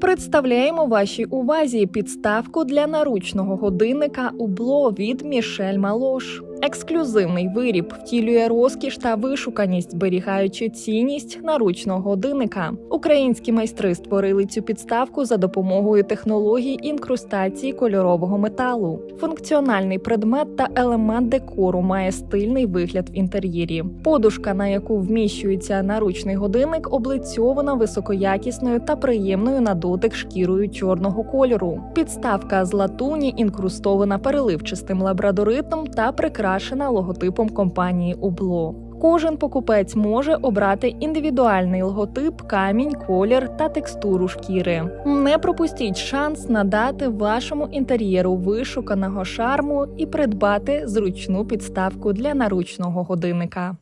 Представляємо вашій увазі підставку для наручного годинника Убло від Мішель Малош. Ексклюзивний виріб втілює розкіш та вишуканість, зберігаючи цінність наручного годинника. Українські майстри створили цю підставку за допомогою технологій інкрустації кольорового металу. Функціональний предмет та елемент декору має стильний вигляд в інтер'єрі. Подушка, на яку вміщується наручний годинник, облицьована високоякісною та приємною на дотик шкірою чорного кольору. Підставка з латуні інкрустована переливчастим лабрадоритом та прикрашена логотипом компанії Убло. Кожен покупець може обрати індивідуальний логотип, камінь, колір та текстуру шкіри. Не пропустіть шанс надати вашому інтер'єру вишуканого шарму і придбати зручну підставку для наручного годинника.